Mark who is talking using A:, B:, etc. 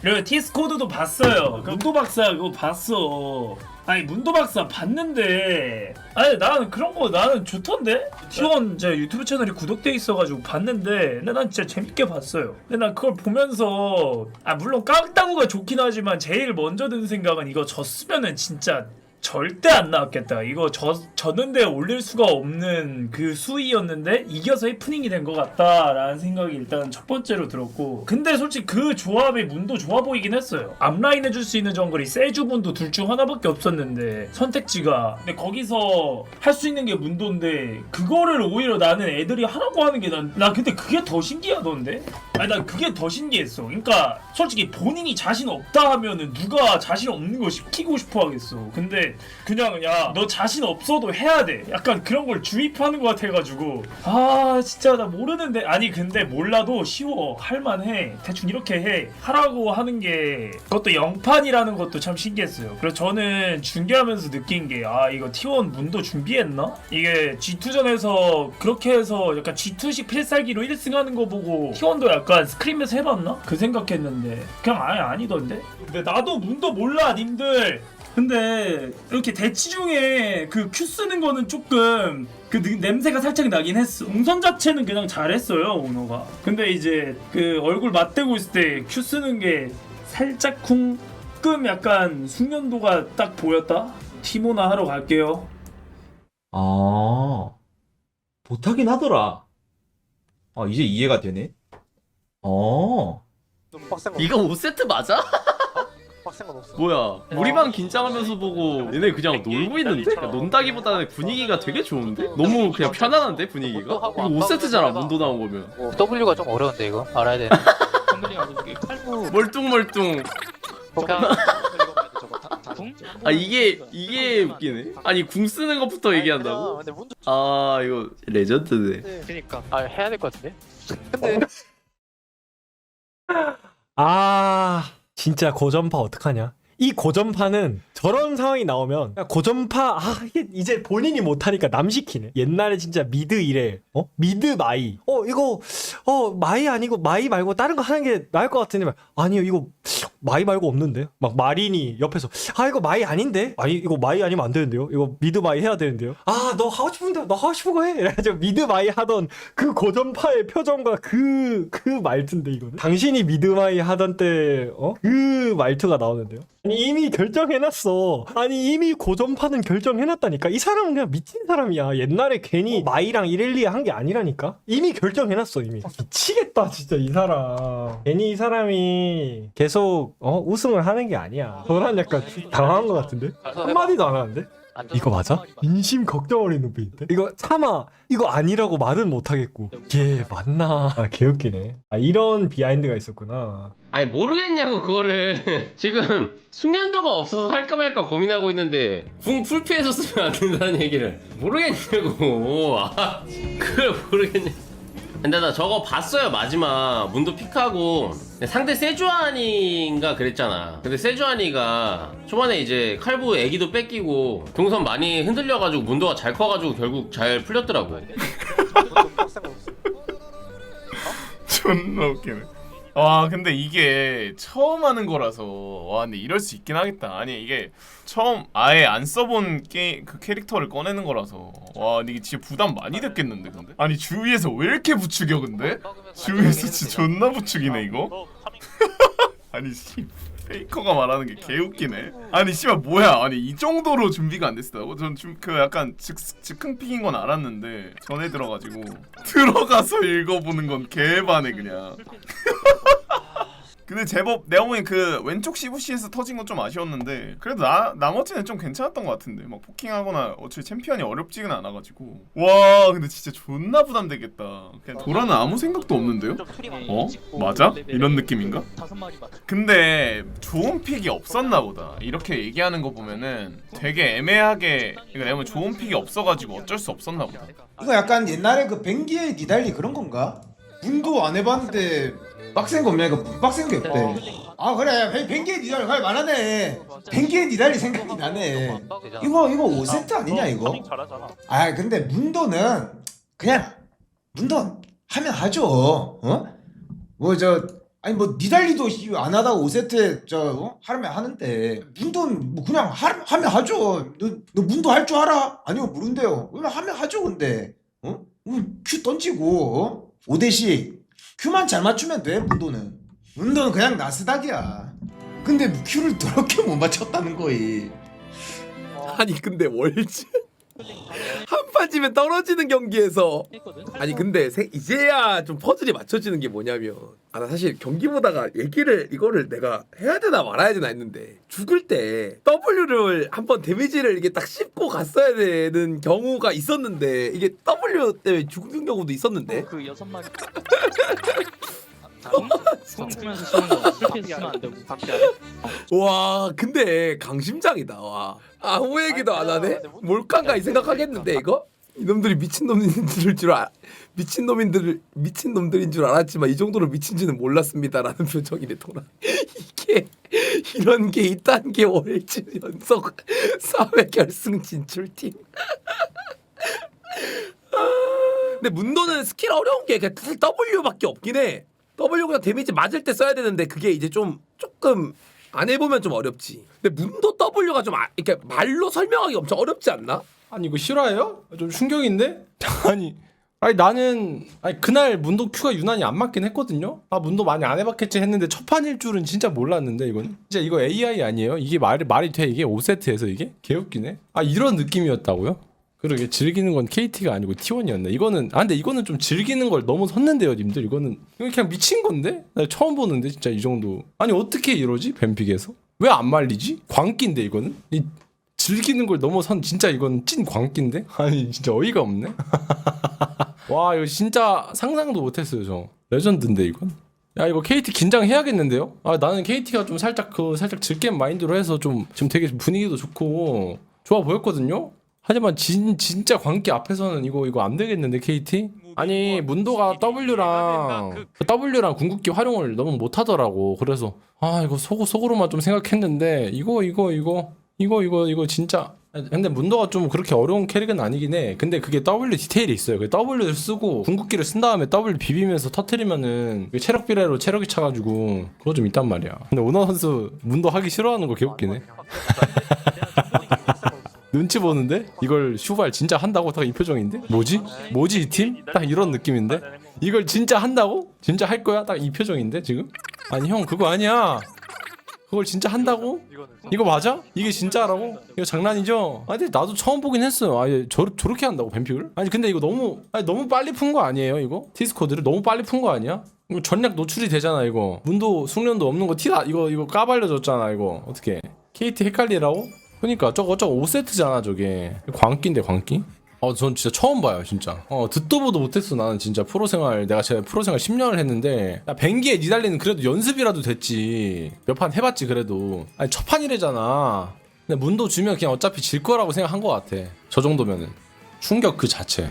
A: 그리고 티스코드도 봤어요. 그 문도 박사 그거 봤어. 아니 문도 박사 봤는데 아니 나는 그런 거 나는 좋던데 T1 제 유튜브 채널이 구독돼 있어가지고 봤는데 근데 난 진짜 재밌게 봤어요. 근데 난 그걸 보면서 아 물론 깡따구가 좋긴 하지만 제일 먼저 든 생각은 이거 졌으면은 진짜 절대 안 나왔겠다. 이거 져, 졌는데 올릴 수가 없는 그 수위였는데 이겨서 해프닝이 된 것 같다라는 생각이 일단 첫 번째로 들었고 근데 솔직히 그 조합의 문도 좋아 보이긴 했어요. 앞라인 해줄 수 있는 정글이 세주문도 둘 중 하나밖에 없었는데 선택지가 근데 거기서 할 수 있는 게 문도인데 그거를 오히려 나는 애들이 하라고 하는 게 난 나 근데 그게 더 신기하던데 아니 난 그게 더 신기했어. 그러니까 솔직히 본인이 자신 없다 하면은 누가 자신 없는 거 시키고 싶어 하겠어. 근데 그냥 야 너 자신 없어도 해야 돼. 약간 그런 걸 주입하는 것 같아가지고 아 진짜 나 모르는데 아니 근데 몰라도 쉬워 할만해 대충 이렇게 해 하라고 하는 게 그것도 영판이라는 것도 참 신기했어요. 그래서 저는 중계하면서 느낀 게 아 이거 T1 문도 준비했나? 이게 G2전에서 그렇게 해서 약간 G2식 필살기로 1승하는 거 보고 T1도 약간 스크림에서 해봤나? 그 생각했는데 그냥 아예 아니던데? 근데 나도 문도 몰라 님들 근데 이렇게 대치 중에 그 큐 쓰는 거는 조금 그 느- 냄새가 살짝 나긴 했어. 동선 자체는 그냥 잘했어요 오너가. 근데 이제 그 얼굴 맞대고 있을 때 큐 쓰는 게 살짝 쿵끔 약간 숙련도가 딱 보였다. 티모나 하러 갈게요.
B: 아, 못하긴 하더라. 아, 이제 이해가 되네. 어,
C: 좀 빡센 거
D: 이거 5세트 맞아?
C: 빡센 건 없어.
D: 뭐야 우리만 긴장하면서 보고 얘네 그냥 놀고 있는데? 그러니까 논다기보다는 분위기가 되게 좋은데? 너무 그냥 편안한데 분위기가? 이거 5세트잖아 문도 나온 거면.
E: 어, W가 좀 어려운데 이거? 알아야 되는. 칼부
D: 멀뚱멀뚱.
E: 그냥
C: 저거 다, 다
E: 궁?
D: 아 이게 이게 웃기네. 아니 궁 쓰는 것부터 얘기한다고?
C: 근데
D: 아 이거 레전드네.
C: 그니까.
E: 아 해야 될 것 같은데.
C: 근데
F: 아 진짜 고전파 어떡하냐 이 고전파는 저런 상황이 나오면 고전파 아 이게 이제 본인이 못하니까 남 시키네. 옛날에 진짜 미드 이래. 어? 미드 마이. 어 이거 어 마이 아니고 마이 말고 다른 거 하는 게 나을 것 같은데 막, 아니요 이거 마이 말고 없는데? 막 마린이 옆에서 아 이거 마이 아닌데? 아니 이거 마이 아니면 안 되는데요? 이거 미드 마이 해야 되는데요? 아 너 하고 싶은데 너 하고 싶은 거 해! 이래가지고 미드 마이 하던 그 고전파의 표정과 그 그 말투인데 이거는? 당신이 미드 마이 하던 때 어 그 말투가 나오는데요 아니 이미 결정해놨어. 아니 이미 고전파는 결정해놨다니까. 이 사람은 그냥 미친 사람이야. 옛날에 괜히 마이랑 이렐리아 한 게 아니라니까. 이미 결정해놨어 이미. 미치겠다 진짜 이 사람. 괜히 이 사람이 계속 어 우승을 하는 게 아니야. 저란 약간 당황한 것 같은데? 한마디도 안 하는데 이거 맞아? 인심 걱정 어린 눈빛인데? 이거 참아 이거 아니라고 말은 못하겠고. 이게 맞나? 아 개웃기네. 아 이런 비하인드가 있었구나.
G: 아니 모르겠냐고 그거를. 지금 숙련도가 없어서 할까 말까 고민하고 있는데 궁 풀피해서 쓰면 안 된다는 얘기를. 모르겠냐고. 아 그걸 모르겠냐 근데 나 저거 봤어요 마지막 문도 픽하고 상대 세주아니인가 그랬잖아 근데 세주아니가 초반에 이제 칼부 애기도 뺏기고 동선 많이 흔들려가지고 문도가 잘 커가지고 결국 잘 풀렸더라고.
H: 존나 웃기네. 와 근데 이게 처음 하는 거라서. 와 근데 이럴 수 있긴 하겠다. 아니 이게 처음 아예 안 써본 게그 캐릭터를 꺼내는 거라서. 와 근데 이게 진짜 부담 많이 됐겠는데 근데? 아니 주위에서 왜 이렇게 부추겨 근데? 주위에서 진짜 존나 부추기네 이거? 아니 씨 페이커가 말하는 게 개웃기네. 아니 씨발 뭐야? 아니 이 정도로 준비가 안 됐다고? 전좀그 약간 즉 즉흥 픽인 건 알았는데 전에 들어가지고 들어가서 읽어보는 건 개반해 그냥 근데 제법 보기엔 그 왼쪽 CVC에서 터진 건 좀 아쉬웠는데 그래도 나, 나머지는 좀 괜찮았던 것 같은데 막 포킹하거나 어차피 챔피언이 어렵지는 않아가지고 와 근데 진짜 존나 부담되겠다 그냥 도라는 아무 생각도 없는데요? 어? 맞아? 이런 느낌인가? 근데 좋은 픽이 없었나 보다 이렇게 얘기하는 거 보면은 되게 애매하게 그러니까 보면 좋은 픽이 없어가지고 어쩔 수 없었나 보다
I: 이거 약간 옛날에 그 뱅기의 니달리 그런 건가? 문도 안 해봤는데 빡센 거 없냐? 이거 빡센 게 없대. 아 그래 뱅- 뱅기의 니달리 할 만하네. 뱅기의 니달리 생각이 나네. 이거 이거 5세트 아니냐 이거? 아 근데 문도는 그냥 문도 하면 하죠. 어? 뭐 저 아니 뭐 니달리도 씨, 안 하다가 5세트 저 어? 하면 하는데 문도는 뭐 그냥 하, 하면 하죠. 너, 너 문도 할 줄 알아? 아니요 모른대요. 그러면 하면 하죠 근데 어? 음, 큐 던지고 어? 5대씩 큐만 잘 맞추면 돼 문도는. 문도는 그냥 나스닥이야. 근데 뭐 큐를 더럽게 못 맞췄다는 거이.
J: 아니 근데 월즈 한 판지면 떨어지는 경기에서. 아니 근데 세- 이제야 좀 퍼즐이 맞춰지는 게 뭐냐면 아 나 사실 경기 보다가 얘기를 이거를 내가 해야 되나 말아야 되나 했는데 죽을 때 W를 한번 데미지를 이게 딱 씹고 갔어야 되는 경우가 있었는데 이게 W 때문에 죽은 경우도 있었는데.
K: 그 여섯 마리. 거. 안 되고.
J: 와 근데 강심장이다 와. 아무 얘기도 안 하네? 몰칸가 이 생각하겠는데 이거 이놈들이 미친놈인 줄 알, 미친 놈인들 미친 놈들인 줄 알았지만 이 정도로 미친지는 몰랐습니다라는 표정이네 도라 이게 이런 게 있다는 게 월즈 연속 4회 결승 진출팀 근데 문도는 스킬 어려운 게 그냥 사실 W밖에 없긴 해 W 그냥 데미지 맞을 때 써야 되는데 그게 이제 좀 조금 안 해보면 좀 어렵지. 근데 문도 W가 좀 아, 이렇게 말로 설명하기 엄청 어렵지 않나?
L: 아니 이거 실화예요? 좀 충격인데? 아니 아니 나는 아니 그날 문도 큐가 유난히 안 맞긴 했거든요. 아 문도 많이 안 해봤겠지 했는데 첫 판일 줄은 진짜 몰랐는데 이건 진짜 이거 AI 아니에요? 이게 말이 말이 돼 이게 5세트에서 이게 개웃기네. 아 이런 느낌이었다고요? 그러게 즐기는 건 KT가 아니고 T1이었네. 이거는 아 근데 이거는 좀 즐기는 걸 너무 섰는데요, 님들. 이거는 이거 그냥 미친 건데? 나 처음 보는데 진짜 이 정도. 아니 어떻게 이러지? 뱀픽에서? 왜 안 말리지? 광기인데 이거는? 이 즐기는 걸 넘어선 진짜 이건 찐 광기인데? 아니 진짜 어이가 없네. 와 이거 진짜 상상도 못했어요 저. 레전드인데 이건. 야 이거 KT 긴장해야겠는데요? 아 나는 KT가 좀 살짝 그 살짝 즐겜 마인드로 해서 좀 지금 되게 분위기도 좋고 좋아 보였거든요. 하지만 진 진짜 광기 앞에서는 이거 이거 안 되겠는데 KT? 아니 문도가 W랑 그 W랑 궁극기 활용을 너무 못하더라고. 그래서 아 이거 속 속으로만 좀 생각했는데 이거 이거 이거 이거 이거 이거 진짜 근데 문도가 좀 그렇게 어려운 캐릭은 아니긴 해. 근데 그게 W 디테일이 있어요. 그 W를 쓰고 궁극기를 쓴 다음에 W 비비면서 터트리면은 그 체력 비례로 체력이 차가지고 그거 좀 있단 말이야. 근데 오너 선수 문도 하기 싫어하는 거 개웃기네. 눈치 보는데 이걸 슈발 진짜 한다고 딱 이 표정인데 뭐지 뭐지 이 팀? 딱 이런 느낌인데 이걸 진짜 한다고? 진짜 할 거야? 딱 이 표정인데 지금? 아니 형 그거 아니야 그걸 진짜 한다고? 이거 맞아? 이게 진짜라고? 이거 장난이죠? 아니 근데 나도 처음 보긴 했어요 아니 저, 저렇게 한다고 뱀픽을? 아니 근데 이거 너무 아니 너무 빨리 푼 거 아니에요 이거? 티스코드를 너무 빨리 푼 거 아니야? 이거 전략 노출이 되잖아 이거 문도 숙련도 없는 거 티다 이거 이거 까발려졌잖아 이거 어떻게 KT 헷갈리라고? 그니까 저거 저거 5세트잖아 저게 광기인데 광기? 어, 전 진짜 처음 봐요, 진짜. 어, 듣도 보도 못했어, 나는 진짜 프로 생활. 내가 제 프로 생활 10년을 했는데, 야, 뱅기에 니달리는 그래도 연습이라도 됐지. 몇 판 해봤지, 그래도. 아니, 첫 판이래잖아. 근데 문도 주면 그냥 어차피 질 거라고 생각한 것 같아. 저 정도면은. 충격 그 자체.